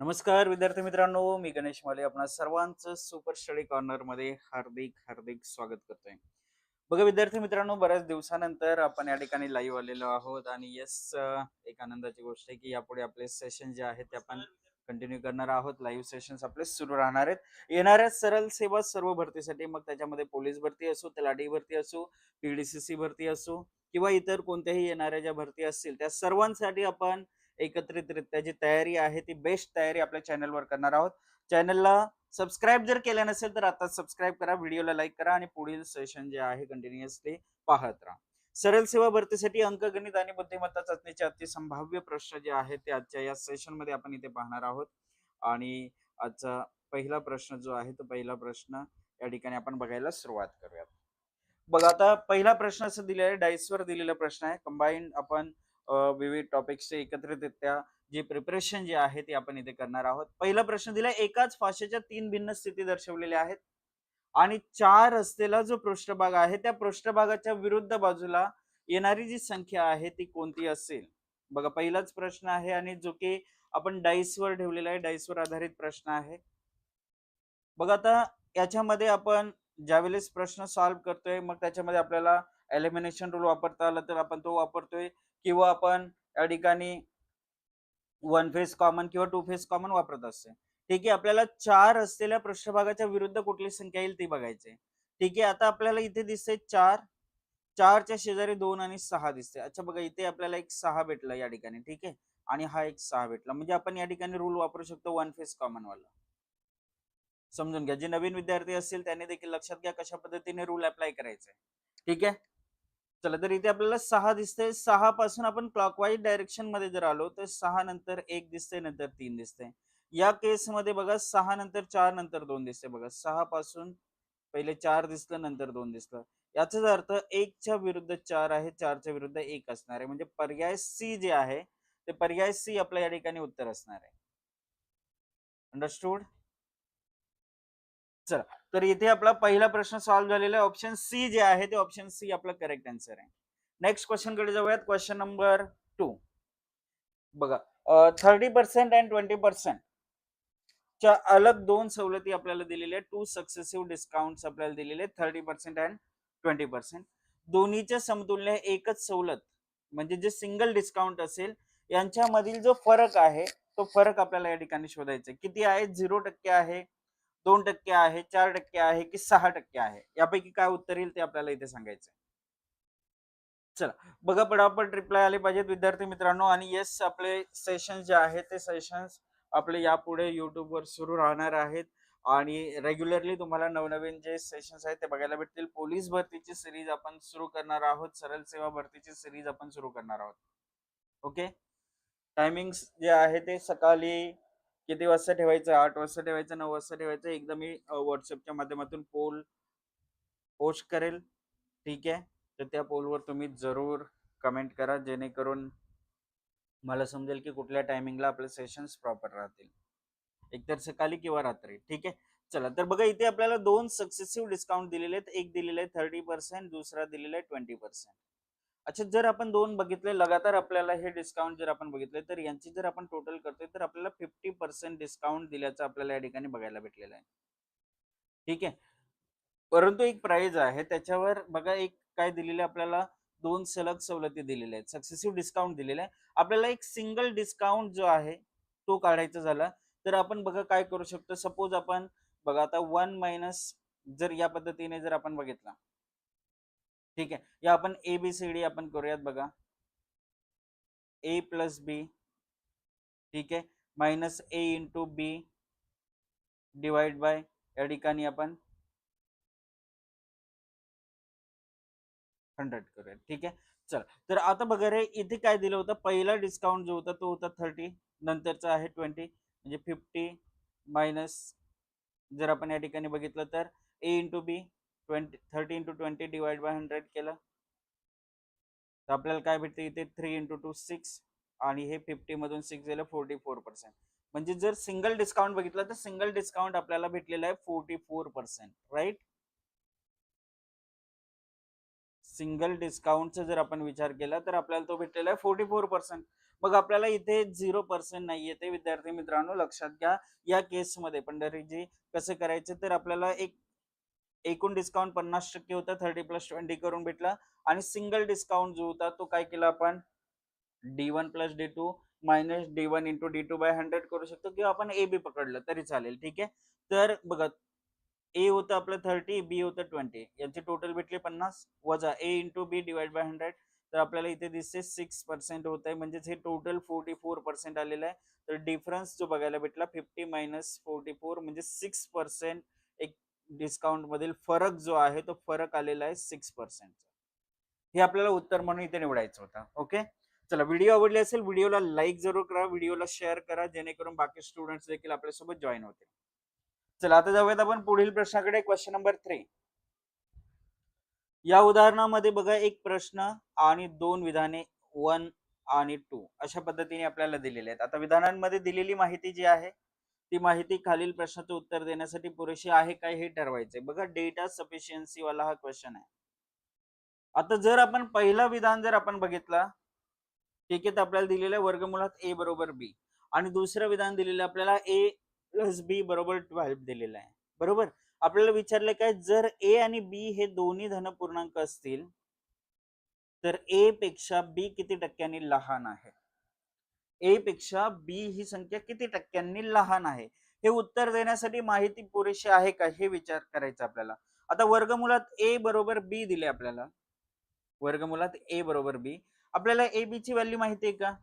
नमस्कार विद्यार्थी मित्रांनो मी गणेश माले आपणा सर्वांचं सुपर स्टडी कॉर्नरमध्ये हार्दिक हार्दिक स्वागत करतोय. बघा विद्यार्थी मित्रांनो बऱ्याच दिवसानंतर आपण या ठिकाणी लाईव्ह आलेलो आहोत आणि येस एक आनंदाची गोष्ट आहे की यापुढे आपले सेशन जे आहेत ते आपण कंटिन्यू करणार आहोत. लाईव्ह सेशन्स आपले सुरू राहणार आहेत. येणाऱ्या सरळ सेवा सर्व भरतीसाठी मग त्याच्यामध्ये पोलीस भरती असो तलाठी भरती असो पीडीसीसी भरती असो किंवा इतर कोणत्याही येणाऱ्या ज्या भरती असतील त्या सर्वांसाठी आपण एकत्रितरित्या जी तयारी आहे ती बेस्ट तयारी आपल्या चॅनलवर करणार आहोत. चॅनलला सबस्क्राईब जर केलं नसेल तर आता सबस्क्राईब करा व्हिडिओला लाईक करा आणि पुढील सेशन जे आहे कंटिन्युअसली पाहत राहा. सरळ सेवा भरतीसाठी अंकगणित आणि बुद्धिमत्ता चाचणीचे अति संभाव्य प्रश्न जे आहेत ते आजच्या या सेशनमध्ये आपण इथे पाहणार आहोत. आणि आजचा पहिला प्रश्न जो आहे तो पहिला प्रश्न या ठिकाणी आपण बघायला सुरुवात करूयात. बघा आता पहिला प्रश्न असं दिलेला आहे डाईसवर दिलेला प्रश्न आहे. कंबाईंड आपण विविध टॉपिक्सचे एकत्रितरित्या जे प्रिपरेशन जे आहे ते आपण इथे करणार आहोत. पहिला प्रश्न दिला एकाच फाशेच्या तीन भिन्न स्थिती दर्शवलेल्या आहेत. आणि चार रस्तेला जो पृष्ठभाग आहे त्या पृष्ठभागाच्या विरुद्ध बाजूला येणारी जी संख्या आहे ती कोणती असेल? बघा पहिलाच प्रश्न आहे आणि जो की आपण डाईसवर ठेवलेला आहे डाईसवर आधारित प्रश्न आहे. बघा आता याच्यामध्ये आपण ज्यावेळेस प्रश्न सॉल्व्ह करतोय मग त्याच्यामध्ये आपल्याला एलिमिनेशन रूल वापरता आला तर आपण तो वापरतोय. किंवा आपण या ठिकाणी वन फेस कॉमन किंवा टू फेस कॉमन वापरत असते ठीक आहे आपल्याला चार असलेल्या पृष्ठभागाच्या विरुद्ध कुठली संख्या येईल ती बघायची ठीक आहे आता आपल्याला इथे दिसते चार. चारच्या शेजारी दोन आणि सहा दिसते अच्छा बघा इथे आपल्याला एक सहा भेटला या ठिकाणी. ठीक आहे आणि हा एक सहा भेटला. म्हणजे आपण या ठिकाणी रूल वापरू शकतो वन फेस कॉमन वाला. समजून घ्या. जे नवीन विद्यार्थी असतील त्यांनी देखील लक्षात घ्या कशा पद्धतीने रूल अप्लाय करायचे ठीक आहे? चला तर इथे आपल्याला सहा दिसते सहा पासून आपण क्लॉकवाईज डायरेक्शनमध्ये जर आलो तर सहा नंतर एक दिसते नंतर तीन दिसते या केस मध्ये बघा सहा नंतर चार नंतर दोन दिसते बघा. सहा पासून पहिले चार दिसलं नंतर दोन दिसलं. याचाच अर्थ एकच्या विरुद्ध चार आहे चारच्या विरुद्ध एक असणार आहे. म्हणजे पर्याय सी जे आहे ते पर्याय सी आपल्या या ठिकाणी उत्तर असणार आहे. अंडरस्टूड चला तर इथे आपला पहिला प्रश्न सॉल्व्ह झालेला आहे. ऑप्शन सी जे आहे ते ऑप्शन सी आपला करेक्ट आन्सर आहे. नेक्स्ट क्वेश्चनकडे जाऊयात. क्वेश्चन नंबर टू बघा thirty percent and twenty percent च्या अलग दोन सवलती आपल्याला दिलेल्या टू सक्सेसिव्ह डिस्काउंट आपल्याला दिलेले thirty percent and twenty percent दोन्हीच्या समतुल्य एकच सवलत म्हणजे जे सिंगल डिस्काउंट असेल यांच्यामधील जो फरक आहे तो फरक आपल्याला या ठिकाणी शोधायचा किती आहे? झिरो टक्के आहे. दोन टक्के आहे चार टक्के आहे की सहा टक्के आहे? यापैकी काय उत्तर येईल ते आपल्याला इथे सांगायचं चला बघा पटापट रिप्लाय आले पाहिजेत विद्यार्थी मित्रांनो. आणि येस आपले सेशन जे आहेत ते सेशन्स आपले यापुढे युट्यूबवर वर सुरू राहणार आहेत. आणि रेग्युलरली तुम्हाला नवनवीन जे सेशन्स आहेत ते बघायला भेटतील. पोलीस भरतीची सिरीज आपण सुरू करणार आहोत. सरळ सेवा भरतीची सिरीज आपण सुरू करणार आहोत. ओके टायमिंग्स जे आहे ते सकाळी किती वाजता ठेवायचं? आठ वाजता ठेवायचं? नऊ वाजता ठेवायचं? एकदा मी व्हॉट्सअपच्या माध्यमातून पोल पोस्ट करेल. ठीक आहे? तर त्या पोलवर तुम्ही जरूर कमेंट करा जेणेकरून मला समजेल की कुठल्या टायमिंगला आपले सेशन्स प्रॉपर राहतील. एकतर सकाळी किंवा रात्री. ठीक आहे? चला तर बघा इथे आपल्याला दोन सक्सेसिव्ह डिस्काउंट दिलेले आहेत. एक दिलेले आहे थर्टी पर्सेंट दुसरा दिलेला आहे ट्वेंटी पर्सेंट अच्छा जर आपण दोन बघितले लगातार आपल्याला हे डिस्काउंट जर आपण बघितले तर यांची जर आपण टोटल करतोय तर आपल्याला फिफ्टी पर्सेंट डिस्काउंट दिल्याचं आपल्याला या ठिकाणी बघायला भेटलेलं आहे. ठीक आहे? परंतु एक प्राईज आहे त्याच्यावर बघा एक काय दिलेलं आहे आपल्याला दोन सलग सवलती दिलेल्या आहेत सक्सेसिव्ह डिस्काउंट दिलेला आहे. आपल्याला एक सिंगल डिस्काउंट जो आहे तो काढायचा झाला तर आपण बघा काय करू शकतो? सपोज आपण बघा आता वन मायनस जर या पद्धतीने जर आपण बघितला ठीक आहे. या आपण ए बी सी डी आपण करूयात बघा. ए प्लस बी ठीक आहे. Minus A into B divide by या ठिकाणी आपण हंड्रेड करूयात. ठीक आहे? चल. तर आता बघा रे इथे काय दिलं होतं? पहिला डिस्काउंट जो होता तो होता थर्टी नंतरचा आहे ट्वेंटी म्हणजे फिफ्टी मायनस जर आपण या ठिकाणी बघितलं तर A into B twenty thirty into twenty divide by hundred केलं. तर आपल्याला काय भेटते इथे? थ्री इंटू टू सिक्स आणि हे फिफ्टी मधून सिक्स गेलं फोर्टी फोर पर्सेंट म्हणजे जर सिंगल डिस्काउंट बघितलं तर सिंगल डिस्काउंट आपल्याला भेटलेला आहे forty four percent right single डिस्काउंटचा जर आपण विचार केला तर आपल्याला तो भेटलेला आहे फोर्टी फोर पर्सेंट मग आपल्याला इथे झिरो पर्सेंट नाही येते विद्यार्थी मित्रांनो लक्षात घ्या. या केसमध्ये पंढरीजी कसं करायचं? तर आपल्याला एक एकूण डिस्काउंट पन्नास टक्के होता थर्टी प्लस ट्वेंटी करून भेटला. आणि सिंगल डिस्काउंट जो होता तो काय केला आपण? D one plus D two minus D one into D two by hundred करू शकतो किंवा आपण ए बी पकडलं तरी चालेल ठीक आहे? तर बघा ए होतं आपलं थर्टी बी होतं ट्वेंटी यांचे टोटल भेटले पन्नास वजा A into B divide by hundred तर आपल्याला इथे दिसते सिक्स पर्सेंट होत आहे म्हणजेच हे टोटल फोर्टी फोर पर्सेंट आलेलं आहे. तर डिफरन्स जो बघायला भेटला फिफ्टी मायनस फोर्टी फोर म्हणजे सिक्स पर्सेंट डिस्काउंट मधील फरक जो आहे तो फरक आलेला आहे सिक्स पर्सेंटचा. हे आपल्याला उत्तर म्हणून इथे निवडायचं होतं. ओके? चला व्हिडिओ आवडले असेल व्हिडिओला लाईक जरूर करा व्हिडिओला शेअर करा जेणेकरून बाकी स्टुडंट्स देखील आपल्यासोबत जॉईन होतील. चला आता जाऊयात आपण पुढील प्रश्नाकडे. Question number three. या उदाहरणामध्ये बघा एक प्रश्न आणि दोन विधाने वन आणि टू अशा पद्धतीने आपल्याला दिलेले आहेत. आता विधानांमध्ये दिलेली माहिती जी आहे ती माहिती खालील प्रश्नाचं उत्तर देण्यासाठी पुरेशी आहे काय हे ठरवायचंय. बघा डेटा सफिशियन्सी वाला हा क्वेश्चन आहे. आता जर आपण पहिला विधान जर आपण बघितला ठीक आहे तर आपल्याला दिलेलं वर्गमुळात ए बरोबर बी आणि दुसरं विधान दिलेलं आपल्याला ए प्लस बी बरोबर ट्वेल्व दिलेलं आहे. बरोबर? आपल्याला विचारलं काय जर ए आणि बी हे दोन्ही धनपूर्णांक असतील तर ए पेक्षा बी किती टक्क्यांनी लहान आहे? ए पेक्षा बी ही संख्या किती टक्क्यांनी लहान आहे? हे उत्तर देण्यासाठी माहिती पुरेशी आहे का? हे विचार करायचा आपल्याला. आता वर्गमुळात ए बरोबर बी दिले आपल्याला. वर्गमुळात ए बरोबर बी आपल्याला ए बी ची व्हॅल्यू माहिती आहे का?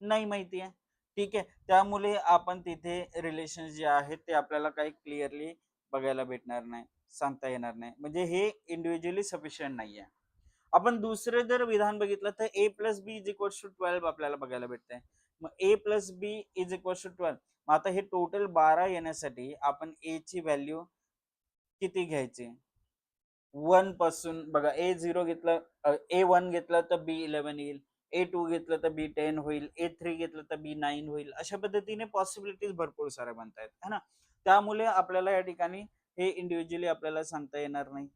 नाही माहिती आहे ठीक आहे. त्यामुळे आपण तिथे रिलेशन जे आहेत ते आपल्याला काही क्लिअरली बघायला भेटणार नाही सांगता येणार नाही. म्हणजे हे इंडिव्हिज्युअली सफिशियंट नाही आहे आपण दुसरे जर विधान बघितलं तर A plus B is equal to twelve आपल्याला बघायला भेटतंय. मग A plus B is equal to twelve मग आता हे टोटल बारा येण्यासाठी आपण ए ची व्हॅल्यू किती घ्यायची? वनपासून बघा ए झिरो घेतलं ए वन घेतलं तर बी इलेव्हन येईल. ए टू घेतलं तर बी टेन होईल. ए थ्री घेतलं तर बी नाईन होईल. अशा पद्धतीने पॉसिबिलिटीज भरपूर साऱ्या बनतायत है ना? त्यामुळे आपल्याला या ठिकाणी हे इंडिव्हिज्युअली आपल्याला सांगता येणार नाही.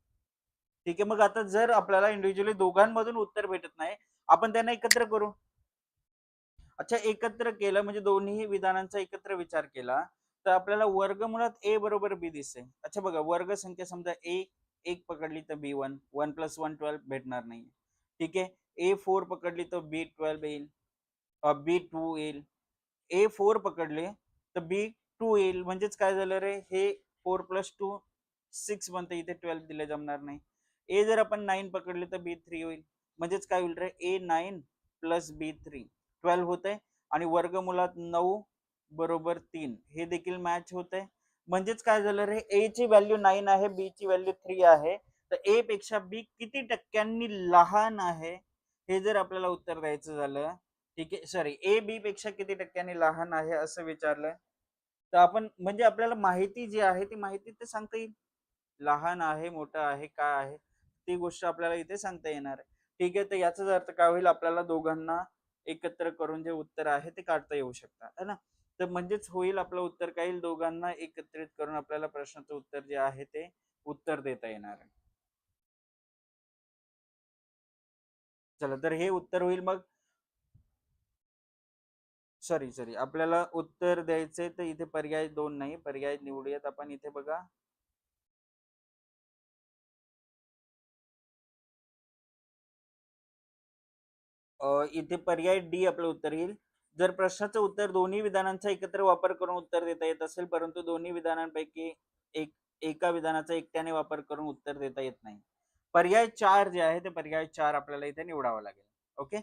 ठीक आहे मग आता जर आपल्याला इंडिव्हिज्युअली दोघांमधून उत्तर भेटत नाही आपण त्यांना एकत्र करू? अच्छा एकत्र केलं म्हणजे दोन्ही विधानांचा एकत्र विचार केला तर आपल्याला वर्गमुळात ए बरोबर बी दिसते अच्छा बघा वर्ग संख्या समजा ए एक पकडली तर B one one plus one twelve भेटणार नाही. ठीक आहे ए फोर पकडली तर बी ट्वेल्व येईल. बी टू येईल. ए फोर पकडले तर बी टू येईल. म्हणजेच काय झालं रे? हे फोर प्लस टू सिक्स बनते. इथे ट्वेल्व दिले जमणार नाही. ए जर आपण नाईन पकडले तर बी थ्री होईल. म्हणजेच काय होईल रे? A nine plus B three. Twelve होत आहे आणि वर्गमुळात नऊ बरोबर तीन. हे देखील मॅच होत आहे म्हणजेच काय झालं रे? ए ची व्हॅल्यू नाईन आहे बी ची व्हॅल्यू थ्री आहे. तर ए पेक्षा बी किती टक्क्यांनी लहान आहे? हे जर आपल्याला उत्तर द्यायचं झालं ठीक आहे सॉरी ए बी पेक्षा किती टक्क्यांनी लहान आहे असं विचारलं तर आपण म्हणजे आपल्याला माहिती जी आहे ती माहिती ते सांगता येईल. लहान आहे मोठं आहे काय आहे? ती गोष्ट आपल्याला इथे सांगता येणार आहे. ठीक आहे तर याचाच अर्थ काय होईल? आपल्याला दोघांना एकत्र करून जे उत्तर आहे ते काढता येऊ शकतात है ना? तर म्हणजेच होईल आपलं उत्तर काय येईल दोघांना एकत्रित करून आपल्याला प्रश्नाचं उत्तर जे आहे ते उत्तर देता येणार आहे. चला तर हे उत्तर होईल मग. सॉरी सॉरी आपल्याला उत्तर द्यायचे तर इथे पर्याय दोन नाही. पर्याय निवडूयात आपण. इथे बघा. इथे पर्याय डी आपलं उत्तर येईल. जर प्रश्नाचं उत्तर दोन्ही विधानांचा एकत्र वापर करून उत्तर देता येत असेल परंतु दोन्ही विधानांपैकी एक एका विधानाचा एकट्याने वापर करून उत्तर देता येत नाही. पर्याय चार जे आहे ते पर्याय चार आपल्याला इथे निवडावा लागेल. ओके?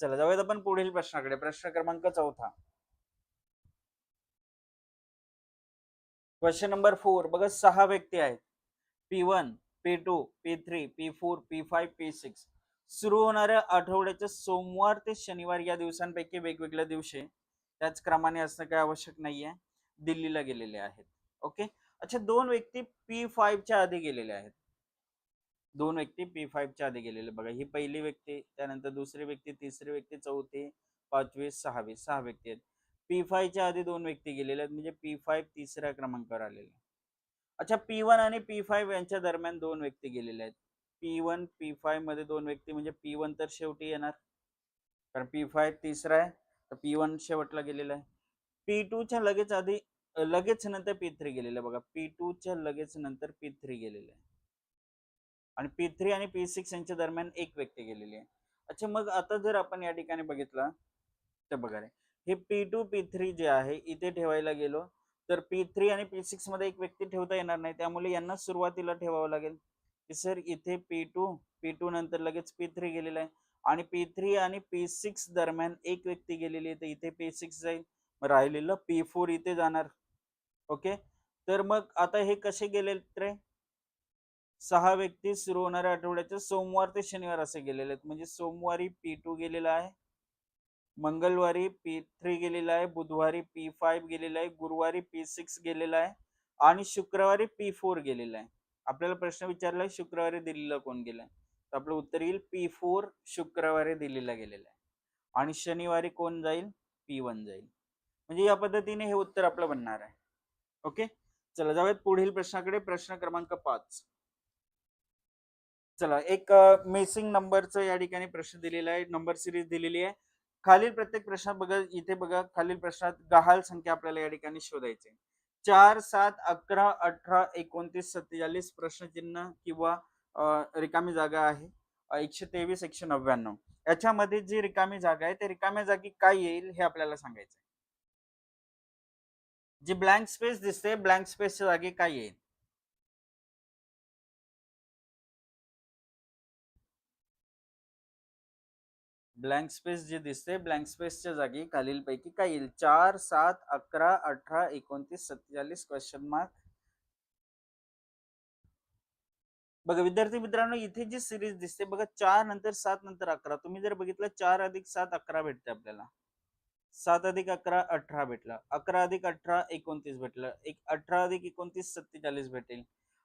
चला जाऊयात आपण पुढील प्रश्नाकडे. प्रश्न क्रमांक चौथा. Question number four. बघा सहा व्यक्ती आहेत. P one P two P three P four P five P six. सुरू होणाऱ्या आठवड्याच्या सोमवार ते शनिवार या दिवसांपैकी वेगवेगळ्या दिवशी त्याच क्रमाने असणं काही आवश्यक नाहीये. दिल्लीला गेलेले आहेत. ओके? अच्छा दोन व्यक्ती पी फाईव्हच्या आधी गेलेले आहेत. दोन व्यक्ती पी फाईव्हच्या आधी गेलेले. बघा ही पहिली व्यक्ती त्यानंतर दुसरी व्यक्ती तिसरी व्यक्ती चौथी पाचवी सहावी सहा व्यक्ती आहेत. पी फाईव्हच्या आधी दोन व्यक्ती गेलेले आहेत म्हणजे पी फाईव्ह तिसऱ्या क्रमांकावर आलेले अच्छा पी वन आणि पी फाईव्ह यांच्या दरम्यान दोन व्यक्ती गेलेले आहेत. पी वन पी फाईव्हमध्ये दोन व्यक्ती म्हणजे पी वन तर शेवटी येणार. कारण पी फाय तिसरा आहे तर पी वन शेवटला गेलेला आहे. पी टूच्या लगेच आधी लगेच नंतर पी थ्री गेलेलं आहे बघा. पी टूच्या लगेच नंतर पी थ्री गेलेलं आहे. आणि पी थ्री आणि पी सिक्स यांच्या दरम्यान एक व्यक्ती गेलेली आहे. अच्छा मग आता जर आपण या ठिकाणी बघितलं तर बघा रे. हे पी टू पी थ्री जे आहे इथे ठेवायला गेलो तर पी थ्री आणि पी सिक्समध्ये एक व्यक्ती ठेवता येणार नाही. त्यामुळे यांना सुरुवातीला ठेवावं लागेल. की सर इथे पी टू पी टू नंतर लगेच पी थ्री गेलेलं आहे. आणि पी थ्री आणि पी सिक्स दरम्यान एक व्यक्ती गेलेली आहे तर इथे पी सिक्स जाईल. राहिलेलं पी फोर इथे जाणार. ओके? तर मग आता हे कसे गेले रे? सहा व्यक्ती सुरू होणाऱ्या आठवड्याचे सोमवार ते शनिवार असे गेलेले आहेत. म्हणजे सोमवारी पी टू गेलेला आहे मंगळवारी पी थ्री गेलेला आहे बुधवारी पी फाईव्ह गेलेला आहे गुरुवारी पी सिक्स गेलेला आहे आणि शुक्रवारी पी फोर गेलेला आहे. आपल्याला प्रश्न विचारलाय शुक्रवारी दिल्लीला कोण गेलाय? तर आपलं उत्तर येईल पी फोर शुक्रवारी दिल्लीला गेलेलं आहे. आणि शनिवारी कोण जाईल? पी वन जाईल. म्हणजे या पद्धतीने हे उत्तर आपलं बनणार आहे. ओके? चला जाऊयात पुढील प्रश्नाकडे. प्रश्न क्रमांक पाच. चला एक मिसिंग नंबरचं या ठिकाणी प्रश्न दिलेला आहे. नंबर सिरीज दिलेली आहे. खालील प्रत्येक प्रश्नात बघा इथे बघा खालील प्रश्नात गहाल संख्या आपल्याला या ठिकाणी शोधायची आहे. चार सात अकरा अठरा एकोणतीस सत्तेचाळीस प्रश्नचिन्ह किंवा रिकामी जागा आहे. एकशे तेवीस एकशे नव्याण्णव. याच्यामध्ये जी रिकामी जागा आहे त्या रिकाम्या जागी काय येईल हे आपल्याला सांगायचं आहे. जी ब्लँक स्पेस दिसते ब्लँक स्पेसच्या जागी काय येईल? ब्लँक स्पेस जे दिसते ब्लँक स्पेसच्या जागी खालीलपैकी काय येईल? चार सात अकरा अठरा एकोणतीस सत्तेचाळीस क्वेश्चन मार्क बघा विद्यार्थी मित्रांनो इथे जी सिरीज दिसते बघा चार नंतर सात नंतर अकरा. तुम्ही जर बघितलं चार अधिक सात अकरा भेटते आपल्याला. सात अधिक अकरा अठरा भेटलं. अकरा अधिक अठरा एकोणतीस भेटलं. एक अठरा अधिक एकोणतीस सत्तेचाळीस भेटेल.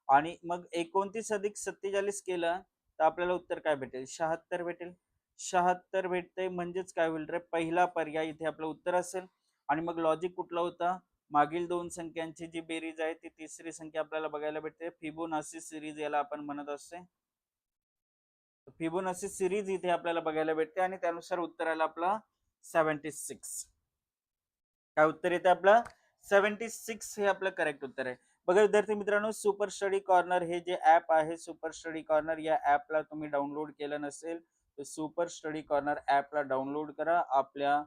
आणि मग एकोणतीस अधिक सत्तेचाळीस केलं तर आपल्याला उत्तर काय भेटेल? शहात्तर भेटेल. शहात्तर भेटते म्हणजेच काय होईल रे? पहिला पर्याय इथे आपलं उत्तर असेल. आणि मग लॉजिक कुठला होता? मागील दोन संख्यांची जी बेरीज आहे ती तिसरी संख्या आपल्याला बघायला भेटते. फिबोनासी सिरीज याला आपण म्हणत असते. फिबोनासी सिरीज इथे आपल्याला बघायला भेटते आणि त्यानुसार उत्तर आलं आपलं सेव्हन्टी सिक्स काय उत्तर येते आपलं? सेव्हन्टी सिक्स हे आपलं करेक्ट उत्तर आहे. बघा विद्यार्थी मित्रांनो सुपर स्टडी कॉर्नर हे जे ऍप आहे सुपर स्टडी कॉर्नर या ऍपला तुम्ही डाउनलोड केलं नसेल तर सुपर स्टडी कॉर्नर ॲपला डाउनलोड करा. आपल्या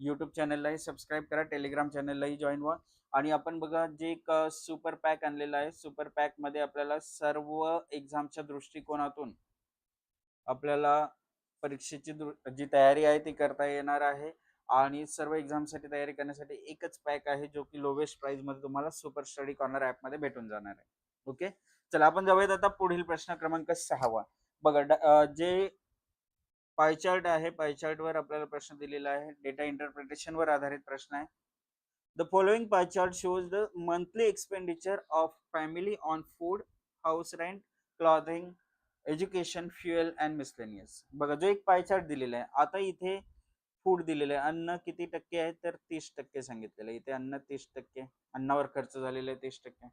यूट्यूब चॅनललाही सबस्क्राईब करा. टेलिग्राम चॅनललाही जॉईन व्हा. आणि आपण बघा जे एक सुपर पॅक आणलेला आहे. सुपर पॅकमध्ये आपल्याला सर्व एक्झामच्या दृष्टिकोनातून आपल्याला परीक्षेची जी तयारी आहे ती करता येणार आहे. आणि सर्व एक्झामसाठी तयारी करण्यासाठी एकच पॅक आहे जो की लोवेस्ट प्राईजमध्ये तुम्हाला सुपर स्टडी कॉर्नर ऍपमध्ये भेटून जाणार आहे. ओके चला आपण जाऊयात आता पुढील प्रश्न क्रमांक सहावा. बघा जे पायचार्ट आहे. पायचार्टवर आपल्याला प्रश्न दिलेला आहे. डेटा इंटरप्रिटेशन वर आधारित प्रश्न आहे. The following pie chart shows the monthly expenditure of family on food house rent clothing education fuel and miscellaneous बघा जो एक पायचार्ट दिलेला आहे आता इथे फूड दिलेलं आहे. अन्न किती टक्के आहे? तर तीस टक्के सांगितलेलं आहे. इथे अन्न तीस टक्के अन्नावर खर्च झालेला आहे तीस टक्के.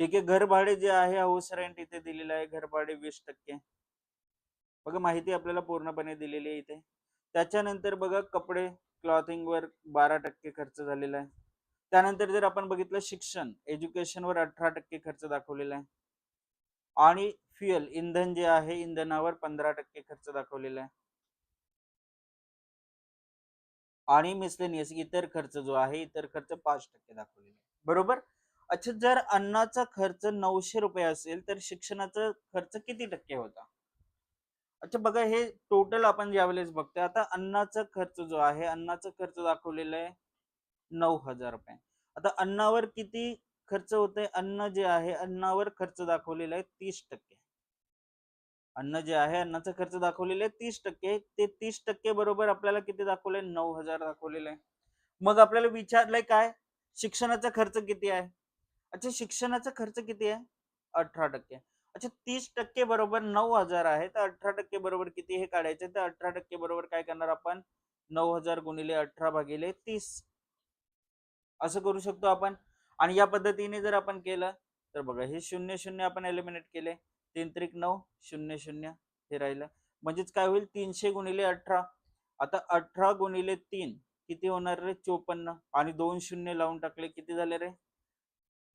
ठीक आहे घर भाडे जे आहे हाऊस रेंट इथे दिलेलं आहे. घर भाडे वीस टक्के. बघा माहिती आपल्याला पूर्णपणे दिलेली आहे इथे. त्याच्यानंतर बघा कपडे क्लॉथिंग वर बारा टक्के खर्च झालेला आहे. त्यानंतर जर आपण बघितलं शिक्षण एज्युकेशन वर अठरा टक्के खर्च दाखवलेला आहे. आणि फ्युएल इंधन जे आहे इंधनावर पंधरा टक्के खर्च दाखवलेला आहे. आणि मिसलेनियस इतर खर्च जो आहे इतर खर्च पाच टक्के दाखवलेला आहे. बरोबर? अच्छा जर अन्नाचा खर्च नऊशे रुपये असेल तर शिक्षणाचा खर्च किती टक्के होता? अच्छा बघा हे टोटल आपण ज्यावेळेस बघतोय आता अन्नाचा खर्च जो आहे अन्नाचा खर्च दाखवलेला आहे नऊ हजार रुपये. आता अन्नावर किती खर्च होतंय? अन्न जे आहे अन्नावर खर्च दाखवलेला आहे तीस टक्के. अन्न जे आहे अन्नाचा खर्च दाखवलेला आहे तीस टक्के. ते तीस टक्के बरोबर आपल्याला किती दाखवलंय? नऊ हजार दाखवलेलं आहे. मग आपल्याला विचारलंय काय? शिक्षणाचा खर्च किती आहे? अच्छा शिक्षणाचा खर्च किती आहे? अठरा टक्के. अच्छा तीस टक्के बरोबर नऊ हजार आहे. तर अठरा टक्के बरोबर किती हे काढायचे? तर अठरा टक्के बरोबर काय करणार आपण? नऊ हजार गुणिले अठरा भागिले तीस. असं करू शकतो आपण. आणि या पद्धतीने जर आपण केलं तर बघा हे शून्य शून्य आपण एलिमिनेट केले. तीन त्रिक नऊ शून्य शून्य हे राहिलं. म्हणजेच काय होईल? तीनशे गुणिले अठरा. आता अठरा गुणिले तीन किती होणार रे? चोपन्न. आणि दोन शून्य लावून टाकले किती झाले रे?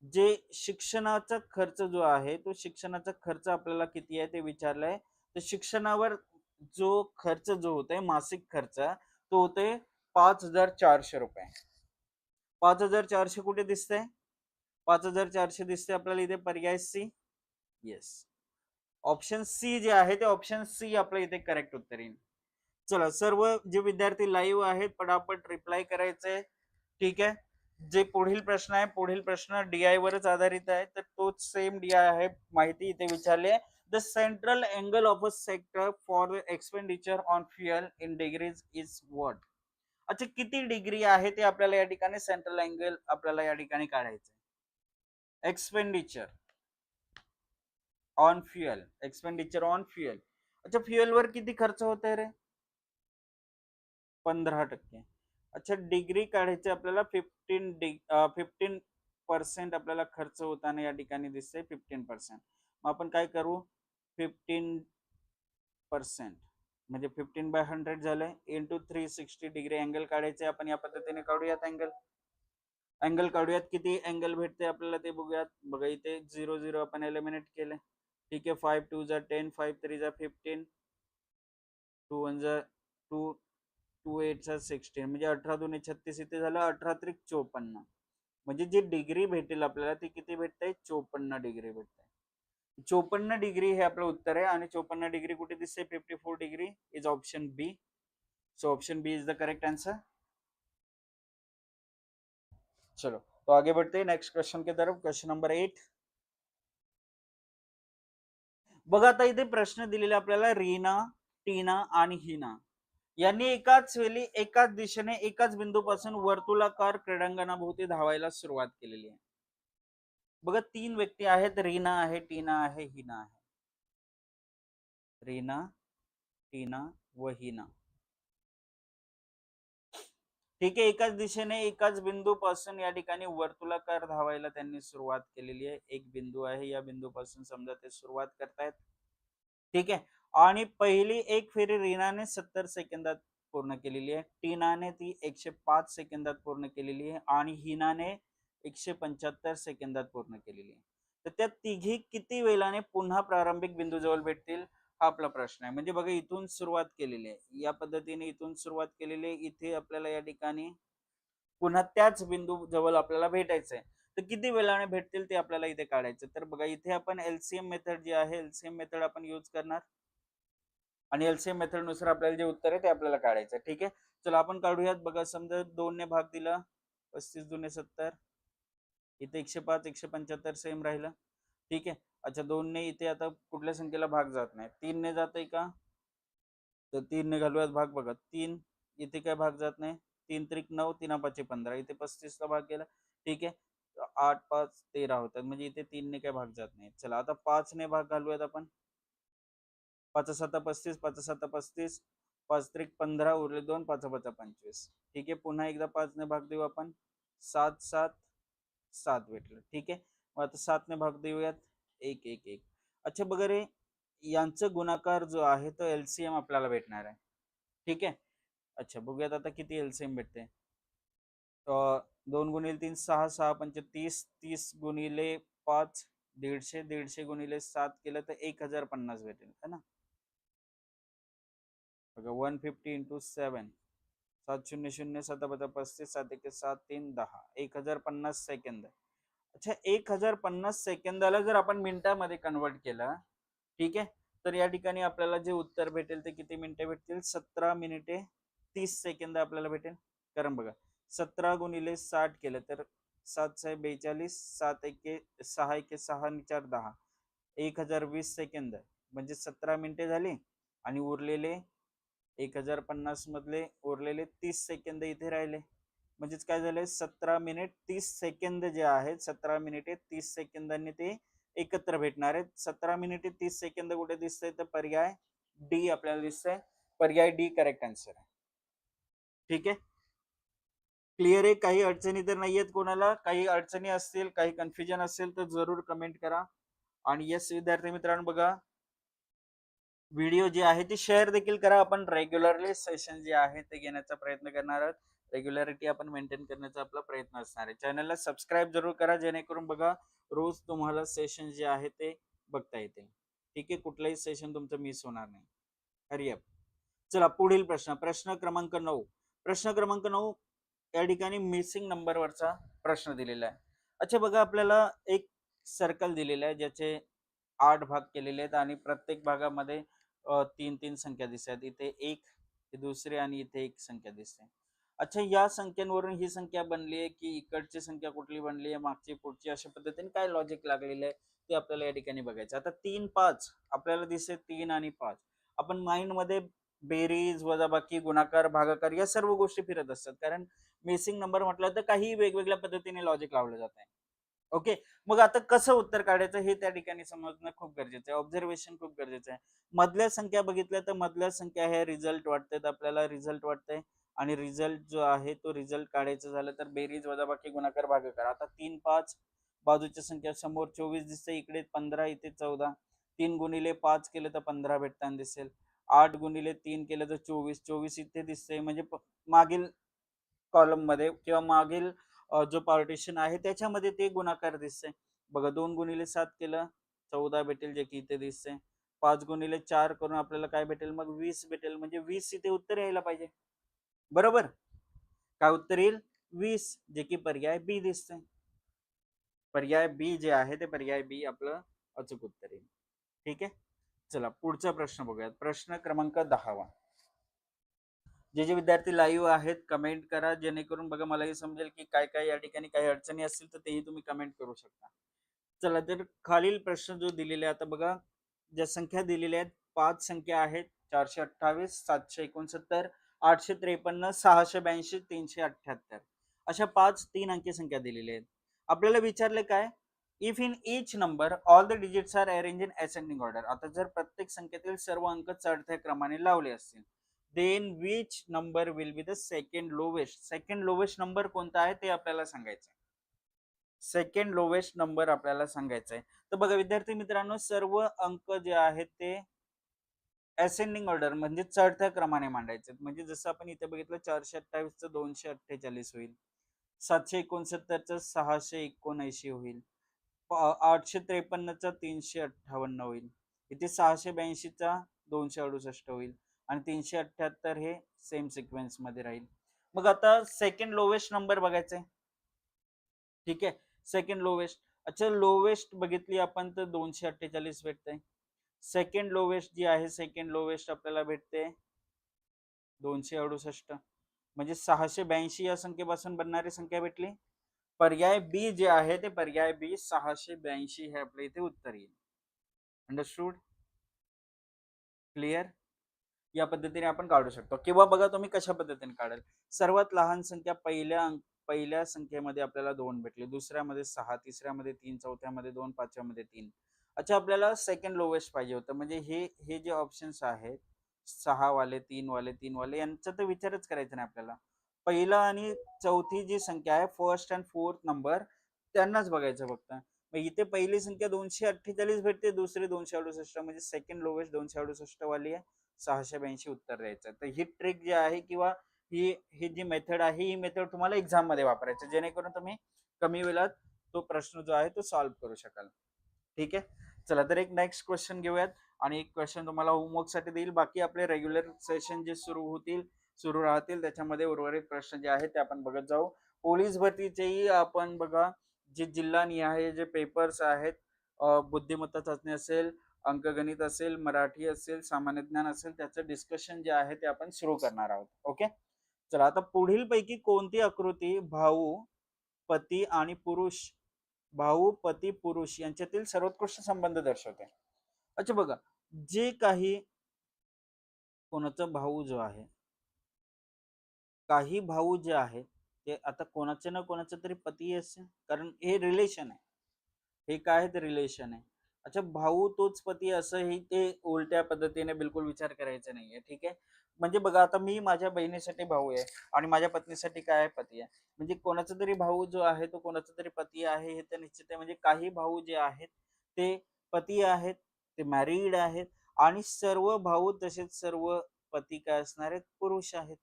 जे शिक्षणाचा खर्च जो आहे तो शिक्षणाचा खर्च आपल्याला किती आहे ते विचारलंय. तर शिक्षणावर जो खर्च जो होतोय मासिक खर्च तो होतोय पाच हजार चारशे रुपये. पाच हजार चारशे कुठे दिसतंय? पाच हजार चारशे दिसते आपल्याला इथे पर्याय सी येस ऑप्शन सी जे आहे ते ऑप्शन सी आपल्या इथे करेक्ट उत्तर येईल. चला सर्व जे विद्यार्थी लाईव्ह आहेत पटापट रिप्लाय करायचंय. ठीक आहे? जे पुढील प्रश्न आहे पुढील प्रश्न डीआय वरच आधारित आहे. तर तोच सेम डीआय आहे माहिती इथे विचारली आहे the central angle of a sector for expenditure on fuel in degrees is what अच्छा किती डिग्री आहे ते आपल्याला या ठिकाणी? सेंट्रल अँगल आपल्याला या ठिकाणी काढायचं expenditure on fuel expenditure on fuel अच्छा फ्युएल वर किती खर्च होतोय रे? पंधरा टक्के. अच्छा डिग्री काढायचे आपल्याला फिफ्टीन फिफ्टीन पर्सेंट आपल्याला खर्च होताना या ठिकाणी दिसते फिफ्टीन पर्सेंट. मग आपण काय करू? फिफ्टीन पर्सेंट म्हणजे फिफ्टीन बाय हंड्रेड झालंय into three sixty degree angle काढायचे आपण या पद्धतीने काढूयात अँगल. अँगल काढूयात किती अँगल भेटते आपल्याला ते बघूयात. बघा इथे झिरो झिरो आपण एलिमिनेट केले ठीक आहे फाईव्ह टू जा टेन फाईव्ह थ्री जा फिफ्टीन टू वन जा टू टू एट सिक्स्टीन म्हणजे अठरा दोन्ही छत्तीस इथे झालं अठरा त्रिक चोपन्न. म्हणजे जी डिग्री भेटेल आपल्याला ती किती भेटते? चोपन्न डिग्री भेटते. चोपन्न डिग्री हे आपलं उत्तर आहे आणि चोपन्न डिग्री कुठे दिसते? Fifty four degree is option B so option B is the correct answer चलो तो आगे बढ़ते हैं नेक्स्ट क्वेश्चन की तरफ क्वेश्चन नंबर एट बघा आता इथे प्रश्न दिलेले आपल्याला रीना टीना आणि हिना. यांनी एकाच वेळी एकाच दिशेने एकाच बिंदूपासून वर्तुलाकार क्रीडांगणाभोवती धावायला सुरुवात केलेली आहे. बघा तीन व्यक्ती आहेत. रीना आहे टीना आहे हिना आहे. रीना टीना व हिना. ठीक आहे एकाच दिशेने एकाच बिंदू पासून या ठिकाणी वर्तुलाकार धावायला त्यांनी सुरुवात केलेली आहे. एक बिंदू आहे या बिंदूपासून समजा ते सुरुवात करतायत. ठीक आहे. आणि पहिली एक फेरी रीनाने सत्तर सेकंदात पूर्ण केलेली आहे. टीनाने ती एकशे पाच सेकंदात पूर्ण केलेली आहे आणि हिनाने एकशे पंच्याहत्तर सेकंदात पूर्ण केलेली आहे. तर त्या तिघी किती वेळाने पुन्हा प्रारंभिक बिंदू जवळ भेटतील हा आपला प्रश्न आहे. म्हणजे बघा इथून सुरुवात केलेली आहे. या पद्धतीने इथून सुरुवात केलेली आहे. इथे आपल्याला या ठिकाणी पुन्हा त्याच बिंदू जवळ आपल्याला भेटायचं आहे. तर किती वेळाने भेटतील ते आपल्याला इथे काढायचं तर बघा इथे आपण एलसीएम मेथड जी आहे एलसीएम मेथड आपण यूज करणार. आणि एलसीएम मेथडनुसार आपल्याला जे उत्तर आहे ते आपल्याला काढायचं आहे. ठीक आहे? चला आपण काढूयात. बघा समजा दोनने भाग दिला. पस्तीस दुने सत्तर. इथे एकशे पाच एकशे पंच्याहत्तर सेम राहिलं. ठीक आहे? अच्छा दोनने इथे आता कुठल्या संख्येला भाग जात नाही? तीनने जात आहे का? तर तीनने घालूयात भाग बघा. तीन इथे काय भाग जात नाही? तीन त्रिक नऊ तीन पाचशे पंधरा. इथे पस्तीसचा भाग गेला ठीक आहे? आठ पाच तेरा होतात. म्हणजे इथे तीनने काय भाग जात नाही. चला आता पाचने भाग घालूयात आपण. पाच सात पस्तीस पाच सात पस्तीस पाच त्रिक पंधरा उरले दोन पाच पाच पंचवीस. ठीक आहे पुन्हा एकदा पाचने भाग देऊ आपण. सात सात सात भेटलं. ठीक आहे मग आता सातने भाग देऊयात. एक एक एक. अच्छा बघा रे यांचं गुणाकार जो आहे तो एलसीएम आपल्याला भेटणार आहे. ठीक आहे? अच्छा बघूयात आता किती एलसीएम भेटते. दोन गुणिले तीन सहा सहा पंच तीस तीस गुणिले पाच दीडशे दीडशे गुणिले सात केलं तर एक हजार पन्नास भेटेल है ना? बघा वन फिफ्टी इंटू सेवन. सात शून्य शून्य सात पस्तीस सात एक सात तीन दहा. एक हजार पन्नास सेकंद. अच्छा एक हजार पन्नास सेकंदाला जर आपण मिनिटामध्ये कन्वर्ट केलं ठीक आहे? तर या ठिकाणी आपल्याला जे उत्तर भेटेल ते किती मिनिटे भेटतील? सतरा मिनिटे तीस सेकंद आपल्याला भेटेल. कारण बघा सतरा गुणिले साठ केलं तर सात साहे बेचाळीस सात एके सहा एके सहा आणि चार दहा. एक हजार वीस सेकंद. म्हणजे सतरा मिनिटे झाली आणि उरलेले एक हजार पन्नास मधले उरलेले तीस सेकंद इथे राहिले. म्हणजेच काय झालंय? सतरा मिनिट तीस सेकंद जे आहेत सतरा मिनिटे तीस सेकंदांनी ते एकत्र भेटणार आहेत. सतरा मिनिटे तीस सेकंद कुठे दिसतंय? तर पर्याय डी आपल्याला दिसतंय. पर्याय डी करेक्ट आन्सर आहे. ठीक आहे? क्लिअर आहे? काही अडचणी तर नाही आहेत कोणाला. काही अडचणी असतील काही कन्फ्युजन असेल तर जरूर कमेंट करा. आणि येस विद्यार्थी मित्रांनो बघा व्हिडिओ जे आहे ते शेअर देखील करा. आपण रेग्युलरली सेशन जे आहे ते घेण्याचा प्रयत्न करणार आहोत. रेग्युलरिटी आपण मेंटेन करण्याचा आपला प्रयत्न असणार आहे. चॅनलला सबस्क्राईब जरूर करा जेणेकरून बघा रोज तुम्हाला सेशन जे आहे ते बघता येतील. ठीक आहे? कुठलंही सेशन तुमचं मिस होणार नाही. हरिअप चला पुढील प्रश्न. प्रश्न क्रमांक नऊ. प्रश्न क्रमांक नऊ या ठिकाणी मिसिंग नंबरवरचा प्रश्न दिलेला आहे. अच्छा बघा आपल्याला एक सर्कल दिलेलं आहे ज्याचे आठ भाग केलेले आहेत आणि प्रत्येक भागामध्ये तीन तीन संख्या दिसतात. इथे एक दुसरी आणि इथे एक संख्या दिसते. अच्छा या संख्यांवरून ही संख्या बनली आहे की इकडची संख्या कुठली बनली आहे मागची पुढची अशा पद्धतीने काय लॉजिक लागलेलं आहे ते आपल्याला या ठिकाणी बघायचं आता तीन पाच आपल्याला दिसते तीन आणि पाच. आपण माइंडमध्ये बेरीज वजाबाकी गुणाकार भागाकार या सर्व गोष्टी फिरत असतात. कारण मिसिंग नंबर म्हटलं तर काही वेगवेगळ्या पद्धतीने लॉजिक लावलं जात आहे. ओके? मग आता कसं उत्तर काढायचं हे त्या ठिकाणी समजणं खूप गरजेचं आहे. ऑब्झर्वेशन खूप गरजेचं आहे. मधल्या संख्या बघितल्या तर मधल्या संख्या हे रिझल्ट वाटतात आपल्याला रिझल्ट वाटतंय. आणि रिझल्ट जो आहे तो रिझल्ट काढायचं झालं तर बेरीज वजाबाकी गुणाकार भागाकार. आता तीन पाच बाजूच्या संख्या समोर चोवीस दिसते इकडे पंधरा इथे चौदा. तीन गुणिले पाच केलं तर पंधरा भेटताना दिसेल. आठ गुणिले तीन केलं तर चोवीस. चोवीस इथे दिसते म्हणजे मागील कॉलममध्ये किंवा मागील जो पार्टिशन आहे त्याच्यामध्ये ते गुणाकार दिसते. बघा दोन गुणिले सात केलं चौदा भेटेल जे की इथे दिसते. पाच गुणिले चार करून आपल्याला काय भेटेल? मग वीस भेटेल. म्हणजे वीस इथे उत्तर यायला पाहिजे. बरोबर? काय उत्तर येईल? वीस जे की पर्याय बी दिसते. पर्याय बी जे आहे ते पर्याय बी आपलं अचूक उत्तर येईल. ठीक आहे? चला पुढचा प्रश्न बघूयात. प्रश्न क्रमांक दहावा. जे जे विद्यार्थी लाईव्ह आहेत कमेंट करा जेणेकरून बघा मलाही समजेल की काय काय या ठिकाणी काही अडचणी असतील तर तेही तुम्ही कमेंट करू शकता. चला तर खालील प्रश्न जो दिलेला आहे आता बघा ज्या संख्या दिलेल्या आहेत पाच संख्या आहेत चारशे अठ्ठावीस सातशे एकोणसत्तर आठशे त्रेपन्न सहाशे ब्याऐंशी तीनशे अठ्ठ्याहत्तर. अशा पाच तीन अंकी संख्या दिलेल्या आहेत. आपल्याला विचारले काय? If in each number all the digits are arrange in ascending order आता जर प्रत्येक संख्येतील सर्व अंक चढत्या क्रमाने लावले असतील then which number will be the second lowest second lowest number कोणता आहे ते आपल्याला सांगायचं सेकंड लोवेस्ट नंबर आपल्याला सांगायचा आहे तर बघा विद्यार्थी मित्रांनो सर्व अंक जे आहेत ते असेंडिंग ऑर्डर म्हणजे चढत्या क्रमाने मांडायचे. म्हणजे जसं आपण इथे बघितलं चारशे अठ्ठावीसचं दोनशे अठ्ठेचाळीस होईल. सातशे एकोणसत्तरचं सहाशे एकोणऐंशी होईल. आठशे त्रेपन्नचा तीनशे अठ्ठावन्न होईल. इथे सहाशे ब्याऐंशीचा दोनशे अडुसष्ट होईल. आणि तीनशे अठ्ठ्याहत्तर हे सेम सिक्वेन्समध्ये राहील. मग आता सेकंड लोवेस्ट नंबर बघायचा आहे. ठीक आहे? सेकंड लोवेस्ट अच्छा लोवेस्ट बघितली आपण तर दोनशे अठ्ठेचाळीस भेटते सेकंड लोवेस्ट जी आहे सेकंड लोवेस्ट आपल्याला भेटते दोनशे अडुसष्ट. म्हणजे सहाशे ब्याऐंशी या संख्येपासून बनणारी संख्या भेटली. पर्याय बी जे आहे ते पर्याय बी सहाशे ब्याऐंशी हे आपल्या इथे उत्तर येईल. अंडरस्टूड क्लिअर या पद्धतीने आपण काढू शकतो. किंवा बघा तुम्ही कशा पद्धतीने काढाल. सर्वात लहान संख्या पहिल्या पहिल्या संख्येमध्ये आपल्याला दोन भेटले. दुसऱ्यामध्ये सहा तिसऱ्यामध्ये तीन चौथ्यामध्ये दोन पाचव्यामध्ये तीन. अच्छा आपल्याला सेकंड लोवेस्ट पाहिजे होतं. म्हणजे हे हे जे ऑप्शन्स आहेत सहा वाले तीन वाले तीन वाले यांचा तर विचारच करायचा नाही आपल्याला. पहिला आणि चौथी जी संख्या आहे फर्स्ट अँड फोर्थ नंबर त्यांनाच बघायचं फक्त. मग इथे पहिली संख्या दोनशे अठ्ठेचाळीस भेटते दुसरी दोनशे अडुसष्ट. म्हणजे सेकंड लोवेस्ट दोनशे अडुसष्ट वाली आहे. सहाशे ब्याऐंशी उत्तर द्यायचं. तर ही ट्रिक जी आहे किंवा ही ही जी मेथड आहे ही मेथड तुम्हाला एक्झाममध्ये वापरायचं जेणेकरून तुम्ही कमी वेळात तो प्रश्न जो आहे तो सॉल्व्ह करू शकाल. ठीक आहे? चला तर एक नेक्स्ट क्वेश्चन घेऊयात. आणि एक क्वेश्चन तुम्हाला होमवर्कसाठी देईल. बाकी आपले रेग्युलर सेशन जे सुरू होतील सुरू राहतील त्याच्यामध्ये उर्वरित प्रश्न जे आहेत ते आपण बघत जाऊ. पोलीस भरतीचेही आपण बघा जे जिल्हा निहाय जे पेपर्स आहेत बुद्धिमत्ता चाचणी असेल अंकगणित असेल मराठी असेल सामान्य ज्ञान असेल त्याचं डिस्कशन जे आहे ते आपण सुरू करणार आहोत. ओके चला आता पुढील पैकी कोणती आकृती भाऊ पती आणि पुरुष भाऊ पती पुरुष यांच्यातील सर्वोत्कृष्ट संबंध दर्शवते? अच्छा बघा जे काही कोणाचा भाऊ जो आहे काही भाऊ जे आहेत ते आता कोणाचे ना कोणाचे तरी पती असेल कारण हे रिलेशन आहे. हे काय आहे? ते रिलेशन आहे. अच्छा भाऊ तोच पती असं हे ते उलट्या पद्धतीने बिलकुल विचार करायचा नाहीये ठीक आहे? म्हणजे बघा आता मी माझ्या बहिणीसाठी भाऊ आहे आणि माझ्या पत्नीसाठी काय आहे पती आहे? म्हणजे कोणाचा तरी भाऊ जो आहे तो कोणाचा तरी पती आहे हे तर निश्चित आहे. म्हणजे काही भाऊ जे आहेत ते पती आहेत ते मॅरिड आहेत आणि सर्व भाऊ तसेच सर्व पती काय असणार आहेत? पुरुष आहेत.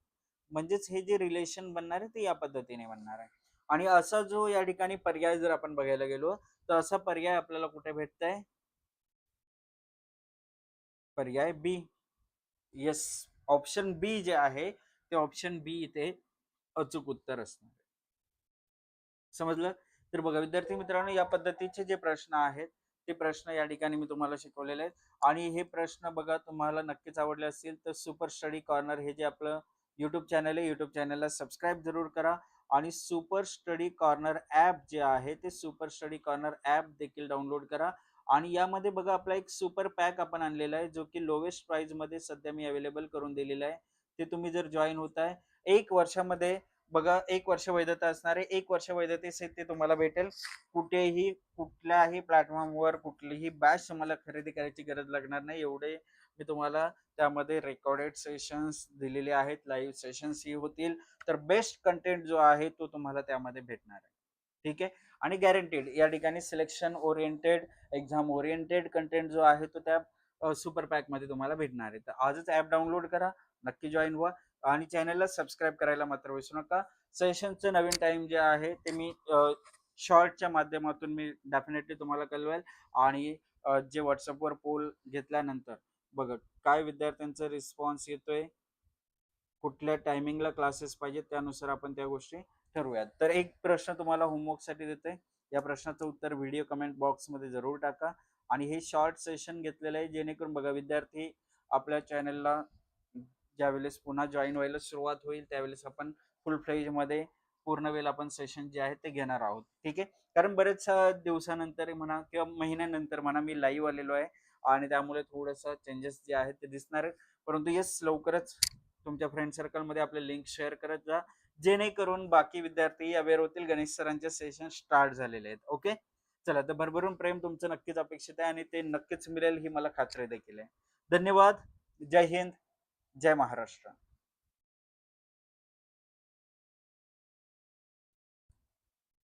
म्हणजेच हे जे रिलेशन बनणार आहे ते या पद्धतीने बनणार आहे. आणि असा जो या ठिकाणी पर्याय जर आपण बघायला गेलो तर असा पर्याय आपल्याला कुठे भेटतंय? पर्याय बी येस ऑप्शन बी जे आहे ते ऑप्शन बी इथे अचूक उत्तर असणार समजलं? तर बघा विद्यार्थी मित्रांनो या पद्धतीचे जे प्रश्न आहेत ते प्रश्न या ठिकाणी मी तुम्हाला शिकवलेले आहेत. आणि हे प्रश्न बघा तुम्हाला नक्कीच आवडले असतील तर सुपर स्टडी कॉर्नर हे जे आपलं युट्यूब चॅनल आहे युट्यूब चॅनलला सबस्क्राईब जरूर करा. आणि सुपर स्टडी कॉर्नर ॲप जे आहे ते सुपर स्टडी कॉर्नर ॲप देखील डाउनलोड करा. आणि यामध्ये बघा आपला एक सुपर पॅक आपण आणलेला आहे जो की लोवेस्ट प्राईजमध्ये सध्या मी अवेलेबल करून दिलेला आहे. ते तुम्ही जर जॉईन होत आहे एक वर्षामध्ये बघा एक वर्ष वैधता असणारे एक वर्ष वैधतेसहित ते तुम्हाला भेटेल. कुठेही कुठल्याही प्लॅटफॉर्मवर कुठलीही बॅच तुम्हाला खरेदी करायची गरज लागणार नाही. एवढे मी तुम्हाला त्यामध्ये रेकॉर्डेड सेशन्स दिलेले आहेत लाईव्ह सेशन्स ही होतील. तर बेस्ट कंटेंट जो आहे तो तुम्हाला त्यामध्ये भेटणार आहे. ठीक आहे? आणि गॅरंटीड या ठिकाणी selection oriented exam oriented content जो आहे तो त्या सुपर पॅकमध्ये तुम्हाला भेटणार आहे. तर आजच ॲप डाउनलोड करा नक्की जॉईन व्हा आणि चॅनलला सबस्क्राईब करायला मात्र विसरू नका. सेशनचं नवीन टाइम जे आहे ते मी शॉर्टच्या माध्यमातून मी डेफिनेटली तुम्हाला कळवेल आणि जे व्हॉट्सअपवर पोल घेतल्यानंतर बघा काय विद्यार्थ्यांचा रिस्पॉन्स येतोय? कुठल्या टायमिंगला क्लासेस पाहिजे त्यानुसार आपण त्या गोष्टी ठरवूयात. तर एक प्रश्न तुम्हाला होमवर्कसाठी देतोय. या प्रश्नाचं उत्तर व्हिडिओ कमेंट बॉक्समध्ये जरूर टाका. आणि हे शॉर्ट सेशन घेतलेलं आहे. जेणेकरून बघा विद्यार्थी आपल्या चॅनलला ज्यावेळेस पुन्हा जॉईन व्हायला सुरुवात होईल त्यावेळेस आपण फुलमध्ये पूर्ण वेळ आपण सेशन जे आहे ते घेणार आहोत. ठीक आहे? कारण बरेच दिवसानंतर म्हणा किंवा महिन्यानंतर म्हणा मी लाईव्ह आलेलो आहे. आणि त्यामुळे थोडंसं चेंजेस जे आहेत ते दिसणार आहेत. परंतु येस लवकरच तुमच्या फ्रेंड सर्कलमध्ये आपले लिंक शेअर करत जा. जेणेकरून बाकी विद्यार्थी अवेअर होतील गणेश सरांचे सेशन स्टार्ट झालेले आहेत. ओके चला तर भरभरून प्रेम तुमचं नक्कीच अपेक्षित आहे आणि ते नक्कीच मिळेल ही मला खात्री देखील आहे. धन्यवाद. जय हिंद. जय महाराष्ट्र.